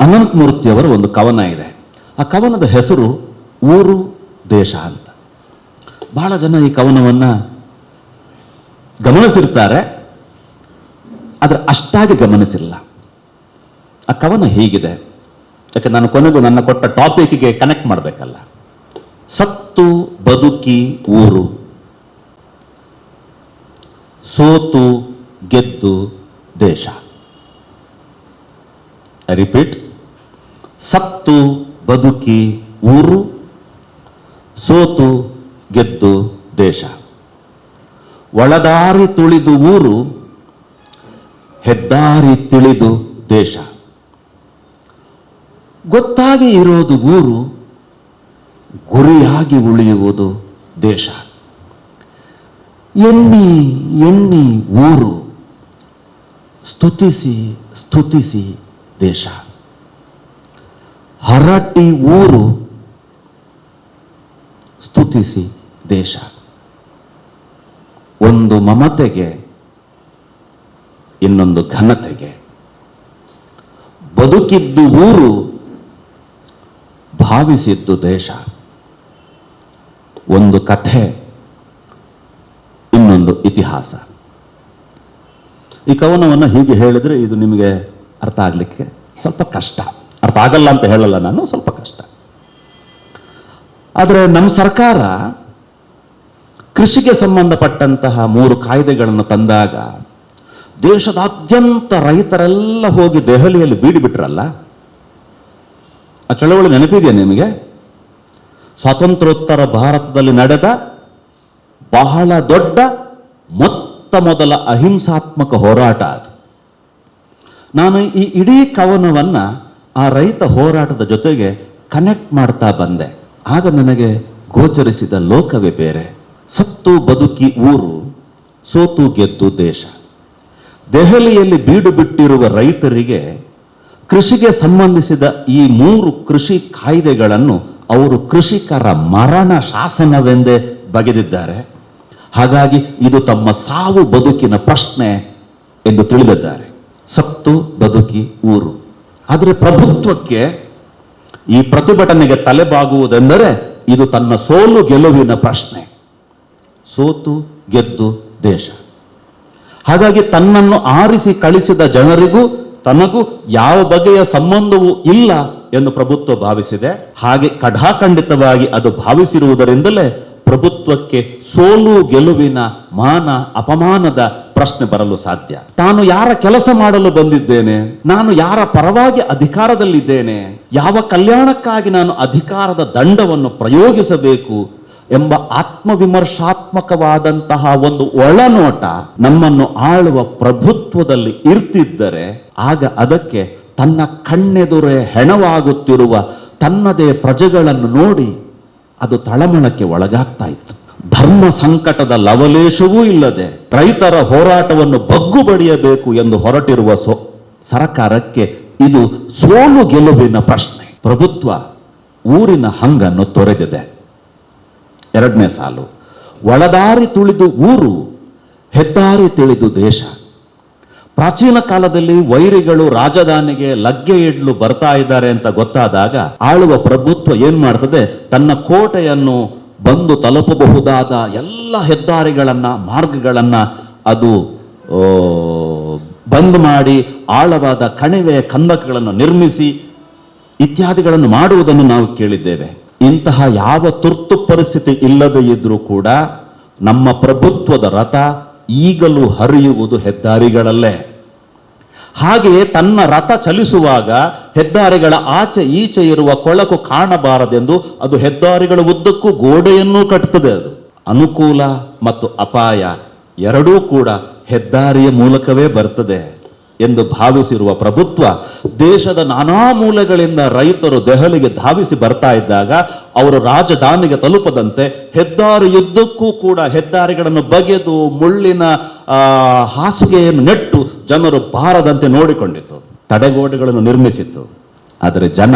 ಅನಂತಮೂರ್ತಿಯವರ ಒಂದು ಕವನ ಇದೆ. ಆ ಕವನದ ಹೆಸರು ಊರು, ದೇಶ ಅಂತ. ಬಹಳ ಜನ ಈ ಕವನವನ್ನು ಗಮನಿಸಿರ್ತಾರೆ. ಆದರೆ ಅಷ್ಟಾಗಿ ಗಮನಿಸಿಲ್ಲ. ಆ ಕವನ ಹೀಗಿದೆ. ಯಾಕೆ ನಾನು ಕೊನೆಗೂ ನನ್ನ ಕೊಟ್ಟ ಟಾಪಿಕ್ಗೆ ಕನೆಕ್ಟ್ ಮಾಡಬೇಕಲ್ಲ. ಸತ್ತು, ಬದುಕಿ, ಊರು. ಸೋತು, ಗೆದ್ದು, ದೇಶ. ರಿಪೀಟ್ ಸತ್ತು ಬದುಕಿ ಊರು, ಸೋತು ಗೆದ್ದು ದೇಶ. ಒಳದಾರಿ ತುಳಿದು ಊರು, ಹೆದ್ದಾರಿ ತಿಳಿದು ದೇಶ. ಗೊತ್ತಾಗಿ ಇರೋದು ಊರು, ಗುರಿಯಾಗಿ ಉಳಿಯುವುದು ದೇಶ. ಎಣ್ಣಿ ಎಣ್ಣಿ ಊರು, ಸ್ತುತಿಸಿ ಸ್ತುತಿಸಿ ದೇಶ. ಹರಟಿ ಊರು ಸ್ತುತಿಸಿ ದೇಶ. ಒಂದು ಮಮತೆಗೆ, ಇನ್ನೊಂದು ಘನತೆಗೆ. ಬದುಕಿದ್ದು ಊರು ಭಾವಿಸಿದ್ದು ದೇಶ. ಒಂದು ಕಥೆ, ಇನ್ನೊಂದು ಇತಿಹಾಸ. ಈ ಕವನವನ್ನು ಹೀಗೆ ಹೇಳಿದ್ರೆ ಇದು ನಿಮಗೆ ಅರ್ಥ ಆಗಲಿಕ್ಕೆ ಸ್ವಲ್ಪ ಕಷ್ಟ. ಆಗಲ್ಲ ಅಂತ ಹೇಳಲ್ಲ ನಾನು, ಸ್ವಲ್ಪ ಕಷ್ಟ. ಆದರೆ ನಮ್ಮ ಸರ್ಕಾರ ಕೃಷಿಗೆ ಸಂಬಂಧಪಟ್ಟಂತಹ ಮೂರು ಕಾಯ್ದೆಗಳನ್ನು ತಂದಾಗ ದೇಶದಾದ್ಯಂತ ರೈತರೆಲ್ಲ ಹೋಗಿ ದೆಹಲಿಯಲ್ಲಿ ಬೀಡಿಬಿಟ್ರಲ್ಲ ಆ ಚಳವಳಿ ನೆನಪಿದೆಯಾ ನಿಮಗೆ? ಸ್ವಾತಂತ್ರ್ಯೋತ್ತರ ಭಾರತದಲ್ಲಿ ನಡೆದ ಬಹಳ ದೊಡ್ಡ, ಮೊತ್ತ ಮೊದಲ ಅಹಿಂಸಾತ್ಮಕ ಹೋರಾಟ ಅದು. ನಾನು ಈ ಇಡೀ ಕವನವನ್ನು ಆ ರೈತ ಹೋರಾಟದ ಜೊತೆಗೆ ಕನೆಕ್ಟ್ ಮಾಡ್ತಾ ಬಂದೆ. ಆಗ ನನಗೆ ಗೋಚರಿಸಿದ ಲೋಕವೇ ಬೇರೆ. ಸತ್ತು ಬದುಕಿ ಊರು, ಸೋತು ಗೆದ್ದು ದೇಶ. ದೆಹಲಿಯಲ್ಲಿ ಬೀಡು ಬಿಟ್ಟಿರುವ ರೈತರಿಗೆ ಕೃಷಿಗೆ ಸಂಬಂಧಿಸಿದ ಈ ಮೂರು ಕೃಷಿ ಕಾಯ್ದೆಗಳನ್ನು ಅವರು ಕೃಷಿಕರ ಮರಣ ಶಾಸನವೆಂದೇ ಬಗೆದಿದ್ದಾರೆ. ಹಾಗಾಗಿ ಇದು ತಮ್ಮ ಸಾವು ಬದುಕಿನ ಪ್ರಶ್ನೆ ಎಂದು ತಿಳಿದಿದ್ದಾರೆ. ಸತ್ತು ಬದುಕಿ ಊರು. ಆದರೆ ಪ್ರಭುತ್ವಕ್ಕೆ ಈ ಪ್ರತಿಭಟನೆಗೆ ತಲೆಬಾಗುವುದೆಂದರೆ ಇದು ತನ್ನ ಸೋಲು ಗೆಲುವಿನ ಪ್ರಶ್ನೆ. ಸೋತು ಗೆದ್ದು ದೇಶ. ಹಾಗಾಗಿ ತನ್ನನ್ನು ಆರಿಸಿ ಕಳಿಸಿದ ಜನರಿಗೂ ತನಗೂ ಯಾವ ಬಗೆಯ ಸಂಬಂಧವೂ ಇಲ್ಲ ಎಂದು ಪ್ರಭುತ್ವ ಭಾವಿಸಿದೆ. ಹಾಗೆ ಕಡಾಖಂಡಿತವಾಗಿ ಅದು ಭಾವಿಸಿರುವುದರಿಂದಲೇ ಪ್ರಭುತ್ವಕ್ಕೆ ಸೋಲು ಗೆಲುವಿನ ಮಾನ ಅಪಮಾನದ ಪ್ರಶ್ನೆ ಬರಲು ಸಾಧ್ಯ. ತಾನು ಯಾರ ಕೆಲಸ ಮಾಡಲು ಬಂದಿದ್ದೇನೆ? ನಾನು ಯಾರ ಪರವಾಗಿ ಅಧಿಕಾರದಲ್ಲಿದ್ದೇನೆ? ಯಾವ ಕಲ್ಯಾಣಕ್ಕಾಗಿ ನಾನು ಅಧಿಕಾರದ ದಂಡವನ್ನು ಪ್ರಯೋಗಿಸಬೇಕು ಎಂಬ ಆತ್ಮವಿಮರ್ಶಾತ್ಮಕವಾದಂತಹ ಒಂದು ಒಳನೋಟ ನಮ್ಮನ್ನು ಆಳುವ ಪ್ರಭುತ್ವದಲ್ಲಿ ಇರ್ತಿದ್ದರೆ, ಆಗ ಅದಕ್ಕೆ ತನ್ನ ಕಣ್ಣೆದುರೇ ಹೆಣವಾಗುತ್ತಿರುವ ತನ್ನದೇ ಪ್ರಜೆಗಳನ್ನು ನೋಡಿ ಅದು ತಳಮಳಕ್ಕೆ ಒಳಗಾಗ್ತಾ ಇತ್ತು. ಧರ್ಮ ಸಂಕಟದ ಲವಲೇಶವೂ ಇಲ್ಲದೆ ರೈತರ ಹೋರಾಟವನ್ನು ಬಗ್ಗುಬಡಿಯಬೇಕು ಎಂದು ಹೊರಟಿರುವ ಸರಕಾರಕ್ಕೆ ಇದು ಸೋಲು ಗೆಲುವಿನ ಪ್ರಶ್ನೆ. ಪ್ರಭುತ್ವ ಊರಿನ ಹಂಗನ್ನು ತೊರೆದಿದೆ. ಎರಡನೇ ಸಾಲು, ಒಳದಾರಿ ತುಳಿದು ಊರು, ಹೆದ್ದಾರಿ ತಿಳಿದು ದೇಶ. ಪ್ರಾಚೀನ ಕಾಲದಲ್ಲಿ ವೈರಿಗಳು ರಾಜಧಾನಿಗೆ ಲಗ್ಗೆ ಇಡ್ಲು ಬರ್ತಾ ಇದ್ದಾರೆ ಅಂತ ಗೊತ್ತಾದಾಗ ಆಳುವ ಪ್ರಭುತ್ವ ಏನ್ ಮಾಡ್ತದೆ? ತನ್ನ ಕೋಟೆಯನ್ನು ಬಂದು ತಲುಪಬಹುದಾದ ಎಲ್ಲ ಹೆದ್ದಾರಿಗಳನ್ನ, ಮಾರ್ಗಗಳನ್ನ ಅದು ಬಂದ್ ಮಾಡಿ ಆಳವಾದ ಕಣಿವೆ ಕಂದಕಗಳನ್ನು ನಿರ್ಮಿಸಿ ಇತ್ಯಾದಿಗಳನ್ನು ಮಾಡುವುದನ್ನು ನಾವು ಕೇಳಿದ್ದೇವೆ. ಇಂತಹ ಯಾವ ತುರ್ತು ಪರಿಸ್ಥಿತಿ ಇಲ್ಲದೇ ಇದ್ರೂ ಕೂಡ ನಮ್ಮ ಪ್ರಭುತ್ವದ ರಥ ಈಗಲೂ ಹರಿಯುವುದು ಹೆದ್ದಾರಿಗಳಲ್ಲೇ. ಹಾಗೆಯೇ ತನ್ನ ರಥ ಚಲಿಸುವಾಗ ಹೆದ್ದಾರಿಗಳ ಆಚೆ ಈಚೆ ಇರುವ ಕೊಳಕು ಕಾಣಬಾರದೆಂದು ಅದು ಹೆದ್ದಾರಿಗಳ ಉದ್ದಕ್ಕೂ ಗೋಡೆಯನ್ನೂ ಕಟ್ಟುತ್ತದೆ ಅದು. ಅನುಕೂಲ ಮತ್ತು ಅಪಾಯ ಎರಡೂ ಕೂಡ ಹೆದ್ದಾರಿಯ ಮೂಲಕವೇ ಬರ್ತದೆ. ಎಂದು ಭಾವಿಸಿರುವ ಪ್ರಭುತ್ವ ದೇಶದ ನಾನಾ ಮೂಲೆಗಳಿಂದ ರೈತರು ದೆಹಲಿಗೆ ಧಾವಿಸಿ ಬರ್ತಾ ಇದ್ದಾಗ ಅವರು ರಾಜಧಾನಿಗೆ ತಲುಪದಂತೆ ಹೆದ್ದಾರಿಯುದ್ದಕ್ಕೂ ಕೂಡ ಹೆದ್ದಾರಿಗಳನ್ನು ಬಗೆದು ಮುಳ್ಳಿನ ಹಾಸಿಗೆಯನ್ನು ನೆಟ್ಟು ಜನರು ಬಾರದಂತೆ ನೋಡಿಕೊಂಡಿತ್ತು, ತಡೆಗೋಡೆಗಳನ್ನು ನಿರ್ಮಿಸಿತ್ತು. ಆದರೆ ಜನ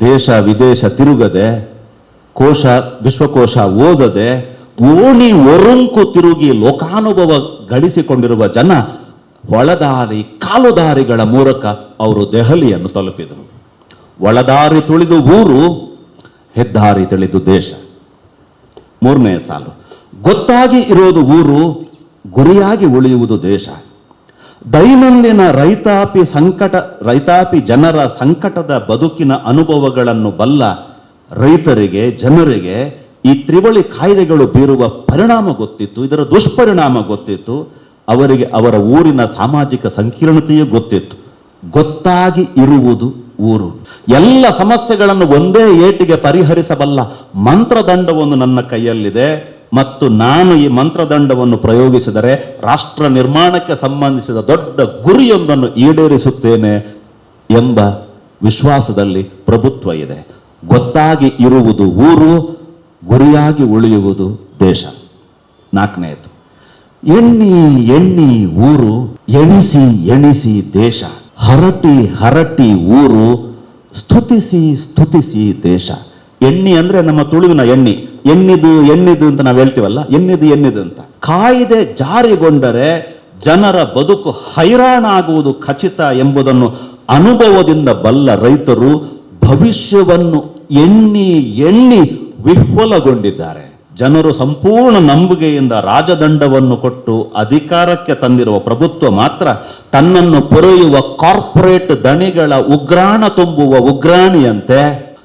ದೇಶ ವಿದೇಶ ತಿರುಗದೆ, ಕೋಶ, ವಿಶ್ವಕೋಶ ಓದದೆ, ಓಣಿ ಒರುಂಕು ತಿರುಗಿ ಲೋಕಾನುಭವ ಗಳಿಸಿಕೊಂಡಿರುವ ಜನ ಒಳದಾರಿ, ಕಾಲುದಾರಿಗಳ ಮೂಲಕ ಅವರು ದೆಹಲಿಯನ್ನು ತಲುಪಿದರು. ಒಳದಾರಿ ತುಳಿದು ಊರು, ಹೆದ್ದಾರಿ ತಿಳಿದು ದೇಶ. ಮೂರನೇ ಸಾಲು, ಗೊತ್ತಾಗಿ ಇರೋದು ಊರು, ಗುರಿಯಾಗಿ ಉಳಿಯುವುದು ದೇಶ. ದೈನಂದಿನ ರೈತಾಪಿ ಸಂಕಟ, ರೈತಾಪಿ ಜನರ ಸಂಕಟದ ಬದುಕಿನ ಅನುಭವಗಳನ್ನು ಬಲ್ಲ ರೈತರಿಗೆ, ಜನರಿಗೆ ಈ ತ್ರಿವಳಿ ಕಾಯ್ದೆಗಳು ಬೀರುವ ಪರಿಣಾಮ ಗೊತ್ತಿತ್ತು, ಇದರ ದುಷ್ಪರಿಣಾಮ ಗೊತ್ತಿತ್ತು. ಅವರಿಗೆ ಅವರ ಊರಿನ ಸಾಮಾಜಿಕ ಸಂಕೀರ್ಣತೆಯೂ ಗೊತ್ತಿತ್ತು. ಗೊತ್ತಾಗಿ ಇರುವುದು ಊರು. ಎಲ್ಲ ಸಮಸ್ಯೆಗಳನ್ನು ಒಂದೇ ಏಟಿಗೆ ಪರಿಹರಿಸಬಲ್ಲ ಮಂತ್ರದಂಡವನ್ನು ನನ್ನ ಕೈಯಲ್ಲಿದೆ. ಮತ್ತು ನಾನು ಈ ಮಂತ್ರದಂಡವನ್ನು ಪ್ರಯೋಗಿಸಿದರೆ ರಾಷ್ಟ್ರ ನಿರ್ಮಾಣಕ್ಕೆ ಸಂಬಂಧಿಸಿದ ದೊಡ್ಡ ಗುರಿಯೊಂದನ್ನು ಈಡೇರಿಸುತ್ತೇನೆ ಎಂಬ ವಿಶ್ವಾಸದಲ್ಲಿ ಪ್ರಭುತ್ವ ಇದೆ. ಗೊತ್ತಾಗಿ ಇರುವುದು ಊರು, ಗುರಿಯಾಗಿ ಉಳಿಯುವುದು ದೇಶ. ನಾಲ್ಕನೆಯದು. ಎಣ್ಣಿ ಎಣ್ಣಿ ಊರು, ಎಣಿಸಿ ಎಣಿಸಿ ದೇಶ, ಹರಟಿ ಹರಟಿ ಊರು, ಸ್ತುತಿಸಿ ಸ್ತುತಿಸಿ ದೇಶ. ಎಣ್ಣಿ ಅಂದ್ರೆ ನಮ್ಮ ತುಳುವಿನ ಎಣ್ಣಿ ಎಣ್ಣಿದು ಎಣ್ಣಿದು ಅಂತ ನಾವು ಹೇಳ್ತೀವಲ್ಲ? ಎಣ್ಣಿದು ಎಣ್ಣಿದು ಅಂತ. ಕಾಯ್ದೆ ಜಾರಿಗೊಂಡರೆ ಜನರ ಬದುಕು ಹೈರಾಣಾಗುವುದು ಖಚಿತ ಎಂಬುದನ್ನು ಅನುಭವದಿಂದ ಬಲ್ಲ ರೈತರು ಭವಿಷ್ಯವನ್ನು ಎಣ್ಣಿ ಎಣ್ಣಿ ವಿಹ್ವಲಗೊಂಡಿದ್ದಾರೆ. ಜನರು ಸಂಪೂರ್ಣ ನಂಬಿಕೆಯಿಂದ ರಾಜದಂಡವನ್ನು ಕೊಟ್ಟು ಅಧಿಕಾರಕ್ಕೆ ತಂದಿರುವ ಪ್ರಭುತ್ವ ಮಾತ್ರ ತನ್ನನ್ನು ಪೊರೆಯುವ ಕಾರ್ಪೊರೇಟ್ ದಣಿಗಳ ಉಗ್ರಾಣ ತುಂಬುವ ಉಗ್ರಾಣಿಯಂತೆ,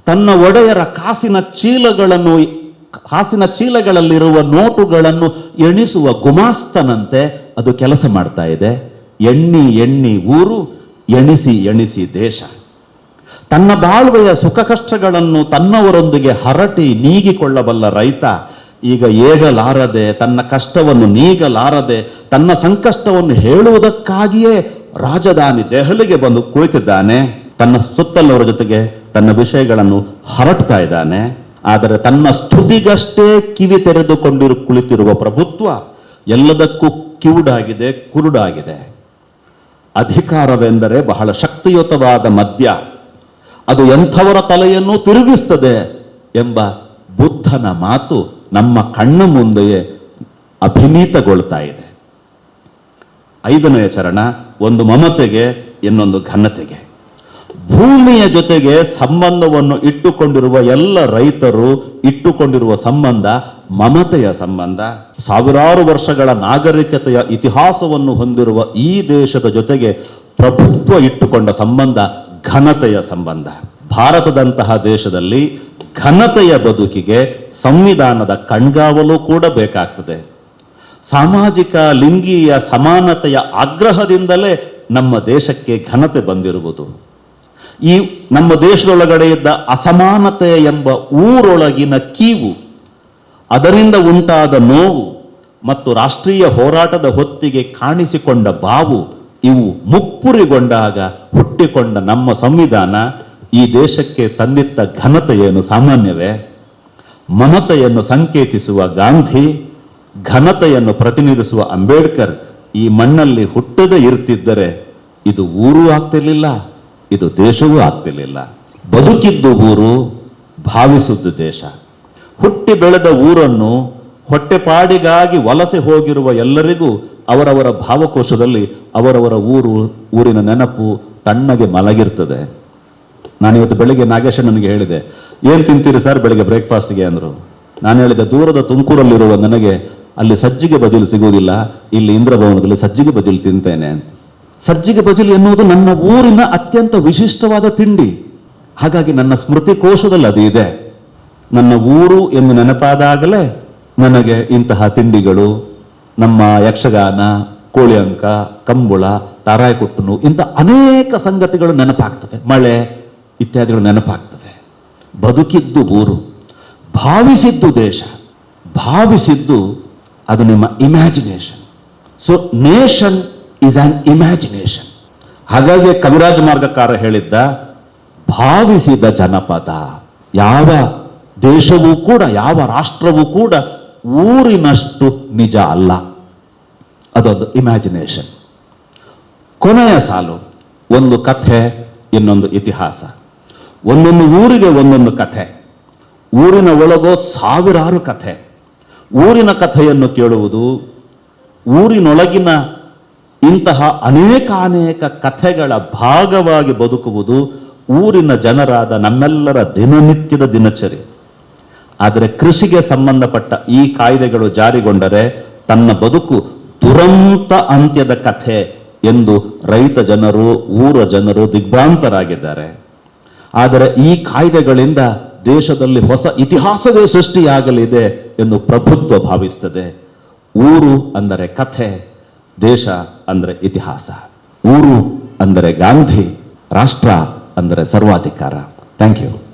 ತನ್ನ ಒಡೆಯರ ಕಾಸಿನ ಚೀಲಗಳನ್ನು, ಕಾಸಿನ ಚೀಲಗಳಲ್ಲಿರುವ ನೋಟುಗಳನ್ನು ಎಣಿಸುವ ಗುಮಾಸ್ತನಂತೆ ಅದು ಕೆಲಸ ಮಾಡ್ತಾ ಇದೆ. ಎಣ್ಣಿ ಎಣ್ಣಿ ಊರು, ಎಣಿಸಿ ಎಣಿಸಿ ದೇಶ. ತನ್ನ ಬಾಳ್ವೆಯ ಸುಖ ಕಷ್ಟಗಳನ್ನು ತನ್ನವರೊಂದಿಗೆ ಹರಟಿ ನೀಗಿಕೊಳ್ಳಬಲ್ಲ ರೈತ ಈಗ ಏಗಲಾರದೆ ತನ್ನ ಕಷ್ಟವನ್ನು ನೀಗಲಾರದೆ ತನ್ನ ಸಂಕಷ್ಟವನ್ನು ಹೇಳುವುದಕ್ಕಾಗಿಯೇ ರಾಜಧಾನಿ ದೆಹಲಿಗೆ ಬಂದು ಕುಳಿತಿದ್ದಾನೆ. ತನ್ನ ಸುತ್ತಲವರ ಜೊತೆಗೆ ತನ್ನ ವಿಷಯಗಳನ್ನು ಹರಟ್ತಾ ಇದ್ದಾನೆ. ಆದರೆ ತನ್ನ ಸ್ತುತಿಗಷ್ಟೇ ಕಿವಿ ತೆರೆದುಕೊಂಡಿರು ಕುಳಿತಿರುವ ಪ್ರಭುತ್ವ ಎಲ್ಲದಕ್ಕೂ ಕಿವುಡಾಗಿದೆ, ಕುರುಡಾಗಿದೆ. ಅಧಿಕಾರವೆಂದರೆ ಬಹಳ ಶಕ್ತಿಯುತವಾದ ಮದ್ಯ. ಅದು ಎಂಥವರ ತಲೆಯನ್ನು ತಿರುಗಿಸ್ತದೆ ಎಂಬ ಬುದ್ಧನ ಮಾತು ನಮ್ಮ ಕಣ್ಣ ಮುಂದೆಯೇ ಅಭಿನೀತಗೊಳ್ತಾ ಇದೆ. ಐದನೆಯ ಚರಣ ಒಂದು ಮಮತೆಗೆ, ಇನ್ನೊಂದು ಘನತೆಗೆ. ಭೂಮಿಯ ಜೊತೆಗೆ ಸಂಬಂಧವನ್ನು ಇಟ್ಟುಕೊಂಡಿರುವ ಎಲ್ಲ ರೈತರು ಇಟ್ಟುಕೊಂಡಿರುವ ಸಂಬಂಧ, ಮಮತೆಯ ಸಂಬಂಧ. ಸಾವಿರಾರು ವರ್ಷಗಳ ನಾಗರಿಕತೆಯ ಇತಿಹಾಸವನ್ನು ಹೊಂದಿರುವ ಈ ದೇಶದ ಜೊತೆಗೆ ಪ್ರಭುತ್ವ ಇಟ್ಟುಕೊಂಡ ಸಂಬಂಧ, ಘನತೆಯ ಸಂಬಂಧ. ಭಾರತದಂತಹ ದೇಶದಲ್ಲಿ ಘನತೆಯ ಬದುಕಿಗೆ ಸಂವಿಧಾನದ ಕಣ್ಗಾವಲು ಕೂಡ ಬೇಕಾಗ್ತದೆ. ಸಾಮಾಜಿಕ, ಲಿಂಗೀಯ ಸಮಾನತೆಯ ಆಗ್ರಹದಿಂದಲೇ ನಮ್ಮ ದೇಶಕ್ಕೆ ಘನತೆ ಬಂದಿರುವುದು. ಈ ನಮ್ಮ ದೇಶದೊಳಗಡೆ ಇದ್ದ ಅಸಮಾನತೆ ಎಂಬ ಊರೊಳಗಿನ ಕೀವು, ಅದರಿಂದ ಉಂಟಾದ ನೋವು ಮತ್ತು ರಾಷ್ಟ್ರೀಯ ಹೋರಾಟದ ಹೊತ್ತಿಗೆ ಕಾಣಿಸಿಕೊಂಡ ಬಾವು ಇವು ಮುಪ್ಪುರಿಗೊಂಡಾಗ ಹುಟ್ಟಿಕೊಂಡ ನಮ್ಮ ಸಂವಿಧಾನ ಈ ದೇಶಕ್ಕೆ ತಂದಿತ್ತ ಘನತೆಯನ್ನು ಸಾಮಾನ್ಯವೇ, ಮಮತೆಯನ್ನು ಸಂಕೇತಿಸುವ ಗಾಂಧಿ, ಘನತೆಯನ್ನು ಪ್ರತಿನಿಧಿಸುವ ಅಂಬೇಡ್ಕರ್ ಈ ಮಣ್ಣಲ್ಲಿ ಹುಟ್ಟದೇ ಇರ್ತಿದ್ದರೆ ಇದು ಊರೂ ಆಗ್ತಿರ್ಲಿಲ್ಲ, ಇದು ದೇಶವೂ ಆಗ್ತಿರ್ಲಿಲ್ಲ. ಬದುಕಿದ್ದು ಊರು, ಭಾವಿಸಿದ್ದು ದೇಶ. ಹುಟ್ಟಿ ಬೆಳೆದ ಊರನ್ನು ಹೊಟ್ಟೆಪಾಡಿಗಾಗಿ ವಲಸೆ ಹೋಗಿರುವ ಎಲ್ಲರಿಗೂ ಅವರವರ ಭಾವಕೋಶದಲ್ಲಿ ಅವರವರ ಊರು, ಊರಿನ ನೆನಪು ತಣ್ಣಗೆ ಮಲಗಿರ್ತದೆ. ನಾನಿವತ್ತು ಬೆಳಿಗ್ಗೆ ನಾಗೇಶ ನನಗೆ ಹೇಳಿದೆ, ಏನು ತಿಂತೀರಿ ಸರ್ ಬೆಳಿಗ್ಗೆ ಬ್ರೇಕ್ಫಾಸ್ಟ್ಗೆ ಅಂದರು. ನಾನು ಹೇಳಿದೆ, ದೂರದ ತುಮಕೂರಲ್ಲಿರುವ ನನಗೆ ಅಲ್ಲಿ ಸಜ್ಜಿಗೆ ಬಜಿಲು ಸಿಗುವುದಿಲ್ಲ, ಇಲ್ಲಿ ಇಂದ್ರಭವನದಲ್ಲಿ ಸಜ್ಜಿಗೆ ಬಜಿಲು ತಿಂತೇನೆ ಸಜ್ಜಿಗೆ ಬಜಿಲು ಎನ್ನುವುದು ನನ್ನ ಊರಿನ ಅತ್ಯಂತ ವಿಶಿಷ್ಟವಾದ ತಿಂಡಿ. ಹಾಗಾಗಿ ನನ್ನ ಸ್ಮೃತಿ ಕೋಶದಲ್ಲಿ ಅದು ಇದೆ. ನನ್ನ ಊರು ಎಂದು ನೆನಪಾದಾಗಲೇ ನನಗೆ ಇಂತಹ ತಿಂಡಿಗಳು, ನಮ್ಮ ಯಕ್ಷಗಾನ ಕೋಳಿ ಅಂಕ ಕಂಬುಳ ತಾರಾಯಿ ಕುಟ್ಟುನು ಇಂಥ ಅನೇಕ ಸಂಗತಿಗಳು ನೆನಪಾಗ್ತವೆ ಮಳೆ ಇತ್ಯಾದಿಗಳು ನೆನಪಾಗ್ತದೆ. ಬದುಕಿದ್ದು ಊರು, ಭಾವಿಸಿದ್ದು ದೇಶ, ಭಾವಿಸಿದ್ದು ಅದು ನಿಮ್ಮ imagination so nation is on imagination ಹಾಗಾಗಿ ಕವಿರಾಜ ಮಾರ್ಗಕಾರ ಹೇಳಿದ್ದ, ಭಾವಿಸಿದ ಜನಪದ, ಯಾವ ದೇಶವೂ ಕೂಡ, ಯಾವ ರಾಷ್ಟ್ರವೂ ಕೂಡ ಊರಿನಷ್ಟು ನಿಜ ಅಲ್ಲ. ಅದೊಂದು ಇಮ್ಯಾಜಿನೇಷನ್ ಕೊನೆಯ ಸಾಲು, ಒಂದು ಕಥೆ, ಇನ್ನೊಂದು ಇತಿಹಾಸ. ಒಂದೊಂದು ಊರಿಗೆ ಒಂದೊಂದು ಕಥೆ. ಊರಿನ ಒಳಗೋ ಸಾವಿರಾರು ಕಥೆ. ಊರಿನ ಕಥೆಯನ್ನು ಕೇಳುವುದು ಊರಿನೊಳಗಿನ ಇಂತಹ ಅನೇಕ ಅನೇಕ ಕಥೆಗಳ ಭಾಗವಾಗಿ ಬದುಕುವುದು ಊರಿನ ಜನರಾದ ನಮ್ಮೆಲ್ಲರ ದಿನನಿತ್ಯದ ದಿನಚರಿ. ಆದರೆ ಕೃಷಿಗೆ ಸಂಬಂಧಪಟ್ಟ ಈ ಕಾಯ್ದೆಗಳು ಜಾರಿಗೊಂಡರೆ ತನ್ನ ಬದುಕು ದುರಂತ ಅಂತ್ಯದ ಕಥೆ ಎಂದು ರೈತ ಜನರು, ಊರ ಜನರು ದಿಗ್ಭ್ರಾಂತರಾಗಿದ್ದಾರೆ. ಆದರೆ ಈ ಕಾಯ್ದೆಗಳಿಂದ ದೇಶದಲ್ಲಿ ಹೊಸ ಇತಿಹಾಸವೇ ಸೃಷ್ಟಿಯಾಗಲಿದೆ ಎಂದು ಪ್ರಭುತ್ವ ಭಾವಿಸ್ತದೆ. ಊರು ಅಂದರೆ ಕಥೆ, ದೇಶ ಅಂದರೆ ಇತಿಹಾಸ. ಊರು ಅಂದರೆ ಗಾಂಧಿ, ರಾಷ್ಟ್ರ ಅಂದರೆ ಸರ್ವಾಧಿಕಾರ. Thank you.